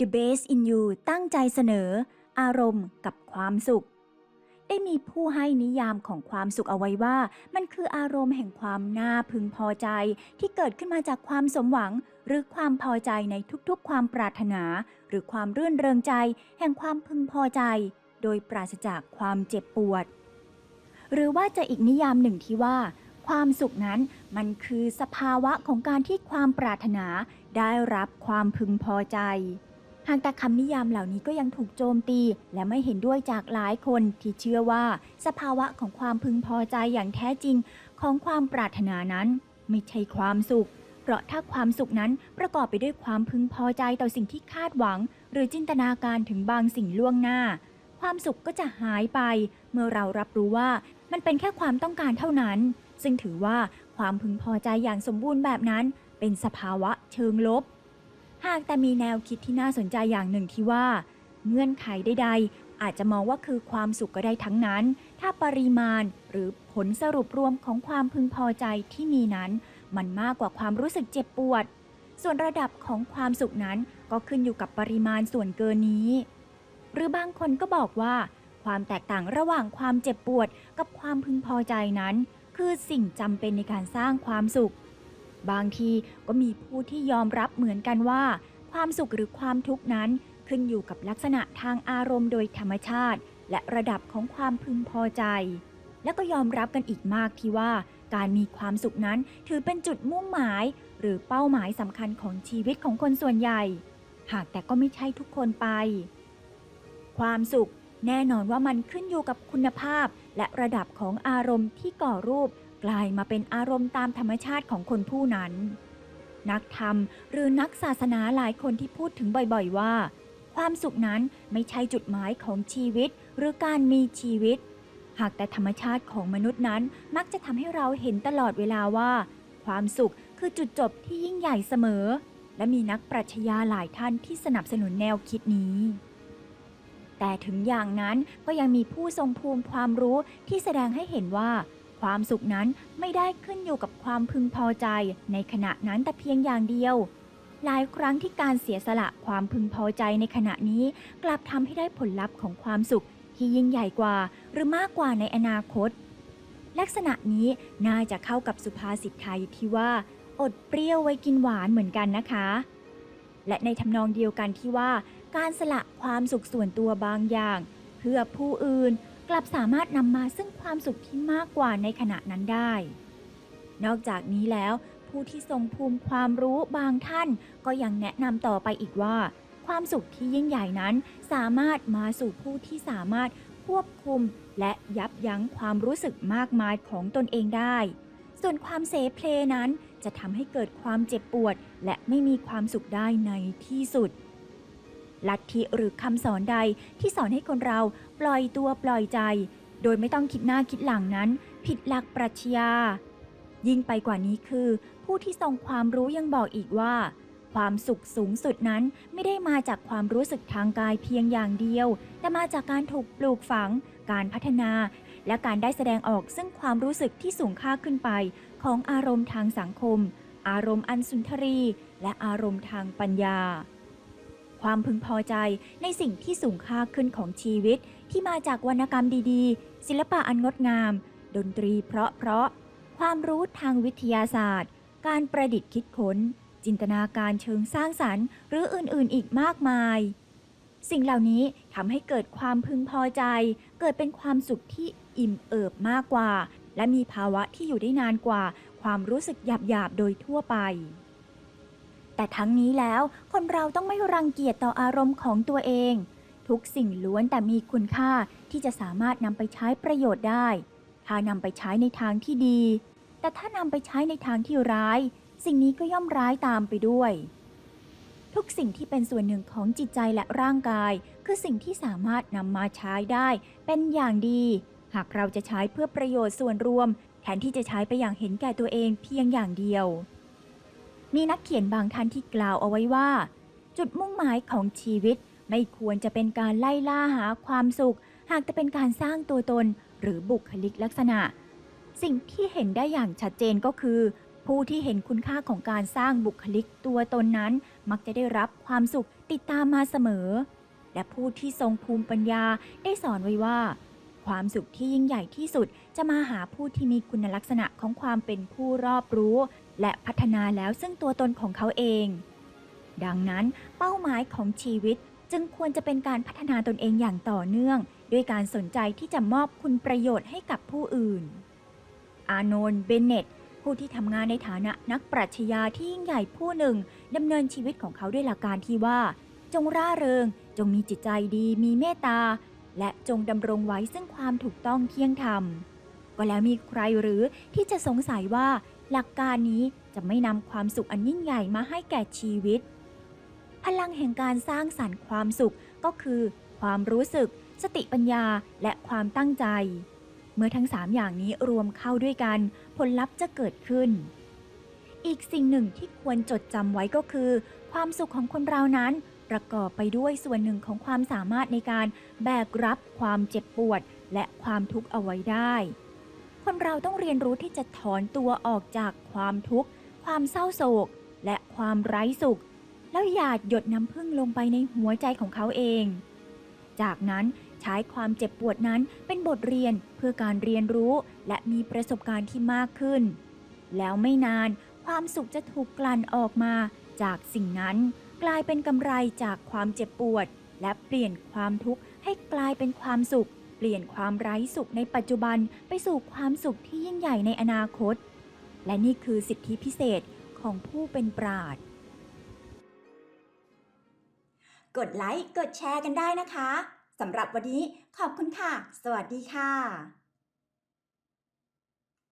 The Base in You ตั้งใจเสนอ อารมณ์กับความสุข ได้มีผู้ให้นิยามของความสุขเอาไว้ว่า มันคืออารมณ์แห่งความน่าพึงพอใจ ที่เกิดขึ้นมาจากความสมหวัง หรือความพอใจในทุกๆ ความปรารถนา หรือความรื่นเริงใจ แห่งความพึงพอใจ โดยปราศจากความเจ็บปวด หรือว่าจะอีกนิยามหนึ่งที่ว่าความสุขนั้นมันคือสภาวะของการที่ความปรารถนาได้รับความพึงพอใจ หากแต่คำนิยามเหล่านี้ก็ยังถูกโจมตี และไม่เห็นด้วยจากหลายคนที่เชื่อว่า สภาวะของความพึงพอใจอย่างแท้จริงของความปรารถนานั้น ไม่ใช่ความสุข เพราะถ้าความสุขนั้นประกอบไปด้วยความพึงพอใจต่อสิ่งที่คาดหวัง หรือจินตนาการถึงบางสิ่งล่วงหน้า ความสุขก็จะหายไป เมื่อเรารับรู้ว่ามันเป็นแค่ความต้องการเท่านั้น ซึ่งถือว่าความพึงพอใจอย่างสมบูรณ์แบบนั้น เป็นสภาวะเชิงลบ หากแต่มีแนวคิดที่น่าสนใจอย่างหนึ่งที่ว่า เงื่อนไขใดๆ อาจจะมองว่าคือความสุขก็ได้ทั้งนั้น ถ้าปริมาณหรือผลสรุปรวมของความพึงพอใจที่มีนั้น มันมากกว่าความรู้สึกเจ็บปวด ส่วนระดับของความสุขนั้นก็ขึ้นอยู่กับปริมาณส่วนเกินนี้ หรือบางคนก็บอกว่า ความแตกต่างระหว่างความเจ็บปวดกับความพึงพอใจนั้น คือสิ่งจำเป็นในการสร้างความสุข บางทีก็มีผู้ที่ยอมรับเหมือนกันว่า ความสุขหรือความทุกข์นั้นขึ้นอยู่กับลักษณะทางอารมณ์โดยธรรมชาติ และระดับของความพึงพอใจ และก็ยอมรับกันอีกมากที่ว่า การมีความสุขนั้นถือเป็นจุดมุ่งหมาย หรือเป้าหมายสำคัญของชีวิตของคนส่วนใหญ่ หากแต่ก็ไม่ใช่ทุกคนไป ความสุขแน่นอนว่ามันขึ้นอยู่กับคุณภาพและระดับของอารมณ์ที่ก่อรูป กลายมาเป็นอารมณ์ตามธรรมชาติของคนผู้นั้น นักธรรมหรือนักศาสนาหลายคนที่พูดถึงบ่อยๆว่า ความสุขนั้นไม่ใช่จุดหมายของชีวิตหรือการมีชีวิต หากแต่ธรรมชาติของมนุษย์นั้นมักจะทำให้เราเห็นตลอดเวลาว่า ความสุขคือจุดจบที่ยิ่งใหญ่เสมอ และมีนักปรัชญาหลายท่านที่สนับสนุนแนวคิดนี้แต่ถึงอย่างนั้นก็ยังมีผู้ทรงภูมิความรู้ที่แสดงให้เห็นว่า ความสุขนั้นไม่ได้ขึ้นอยู่กับความพึงพอใจในขณะนั้นแต่เพียงอย่างเดียว หลายครั้งที่การเสียสละความพึงพอใจในขณะนี้ กลับทำให้ได้ผลลัพธ์ของความสุขที่ยิ่งใหญ่กว่าหรือมากกว่าในอนาคต ลักษณะนี้น่าจะเข้ากับสุภาษิตไทยที่ว่า อดเปรี้ยวไว้กินหวานเหมือนกันนะคะ และในทำนองเดียวกันที่ว่า การสละความสุขส่วนตัวบางอย่าง เพื่อผู้อื่น กลับสามารถนำมาซึ่งความสุขที่มากกว่าในขณะนั้นได้ นอกจากนี้แล้ว ผู้ที่ทรงภูมิความรู้บางท่านก็ยังแนะนำต่อไปอีกว่า ความสุขที่ยิ่งใหญ่นั้นสามารถมาสู่ผู้ที่สามารถควบคุมและยับยั้งความรู้สึกมากมายของตนเองได้ ส่วนความเสเพลนั้นจะทำให้เกิดความเจ็บปวด และไม่มีความสุขได้ในที่สุด ลัทธิหรือคำสอนใดที่สอนให้คนเราปล่อยตัวปล่อยใจ โดยไม่ต้องคิดหน้าคิดหลังนั้น ผิดหลักปรัชญา ยิ่งไปกว่านี้คือ ผู้ที่ทรงความรู้ยังบอกอีกว่า ความสุขสูงสุดนั้นไม่ได้มาจากความรู้สึกทางกายเพียงอย่างเดียว แต่มาจากการถูกปลูกฝัง การพัฒนา และการได้แสดงออกซึ่งความรู้สึกที่สูงค่าขึ้นไป ของอารมณ์ทางสังคม อารมณ์อันสุนทรี และอารมณ์ทางปัญญา ความพึงพอใจในสิ่งที่สูงค่าขึ้นของชีวิต ที่มาจากวรรณกรรมดีๆ ศิลปะอันงดงาม ดนตรีเพราะเพราะๆความรู้ทางวิทยาศาสตร์ การประดิษฐ์คิดค้น จินตนาการเชิงสร้างสรรค์ หรืออื่นๆ อีกมากมาย สิ่งเหล่านี้ทำให้เกิดความพึงพอใจ เกิดเป็นความสุขที่อิ่มเอิบมากกว่า และมีภาวะที่อยู่ได้นานกว่า ความรู้สึกหยาบๆโดยทั่วไป แต่ทั้งนี้แล้วคนเราต้องไม่รังเกียจต่ออารมณ์ของตัวเอง ทุกสิ่งล้วนแต่มีคุณค่าที่จะสามารถนำไปใช้ประโยชน์ได้ ถ้านำไปใช้ในทางที่ดี แต่ถ้านำไปใช้ในทางที่ร้าย สิ่งนี้ก็ย่อมร้ายตามไปด้วย ทุกสิ่งที่เป็นส่วนหนึ่งของจิตใจและร่างกาย คือสิ่งที่สามารถนำมาใช้ได้เป็นอย่างดี หากเราจะใช้เพื่อประโยชน์ส่วนรวม แทนที่จะใช้ไปอย่างเห็นแก่ตัวเองเพียงอย่างเดียว มีนักเขียนบางท่านที่กล่าวเอาไว้ว่า จุดมุ่งหมายของชีวิตไม่ควรจะเป็นการไล่ล่าหาความสุข หากจะเป็นการสร้างตัวตนหรือบุคลิกลักษณะ สิ่งที่เห็นได้อย่างชัดเจนก็คือ ผู้ที่เห็นคุณค่าของการสร้างบุคลิกตัวตนนั้น มักจะได้รับความสุขติดตามมาเสมอ และผู้ที่ทรงภูมิปัญญาได้สอนไว้ว่า ความสุขที่ยิ่งใหญ่ที่สุด จะมาหาผู้ที่มีคุณลักษณะของความเป็นผู้รอบรู้ และพัฒนาแล้วซึ่งตัวตนของเขาเอง ดังนั้นเป้าหมายของชีวิตจึงควรจะเป็นการพัฒนาตนเองอย่างต่อเนื่อง ด้วยการสนใจที่จะมอบคุณประโยชน์ให้กับผู้อื่น อานนท์เบนเนตผู้ที่ทำงานในฐานะนักปรัชญาที่ยิ่งใหญ่ผู้หนึ่งดำเนินชีวิตของเขาด้วยหลักการที่ว่า จงร่าเริง จงมีจิตใจดี มีเมตตา และจงดำรงไว้ซึ่งความถูกต้องเที่ยงธรรม ก็แล้วมีใครหรือที่จะสงสัยว่าหลักการนี้จะไม่นำความสุขอันยิ่งใหญ่มาให้แก่ชีวิต พลังแห่งการสร้างสรรค์ความสุขก็คือ ความรู้สึก สติปัญญาและความตั้งใจ เมื่อทั้งสามอย่างนี้รวมเข้าด้วยกัน ผลลัพธ์จะเกิดขึ้น อีกสิ่งหนึ่งที่ควรจดจำไว้ก็คือ ความสุขของคนเรานั้น ประกอบไปด้วยส่วนหนึ่งของความสามารถในการแบกรับความเจ็บปวด และความทุกข์เอาไว้ได้ คนเราต้องเรียนรู้ที่จะถอนตัวออกจากความทุกข์ ความเศร้าโศก และความไร้สุข แล้วหยาดหยดน้ำพึ่งลงไปในหัวใจของเขาเอง จากนั้นใช้ความเจ็บปวดนั้นเป็นบทเรียนเพื่อการเรียนรู้และมีประสบการณ์ที่มากขึ้น แล้วไม่นานความสุขจะถูกกลั่นออกมาจากสิ่งนั้น กลายเป็นกำไรจากความเจ็บปวด และเปลี่ยนความทุกข์ให้กลายเป็นความสุข เปลี่ยนความไร้สุขในปัจจุบันไปสู่ความสุขที่ยิ่งใหญ่ในอนาคต และนี่คือสิทธิพิเศษของผู้เป็นปราดกดไลค์ กดแชร์กันได้นะคะสำหรับวันนี้ขอบคุณค่ะ สวัสดีค่ะ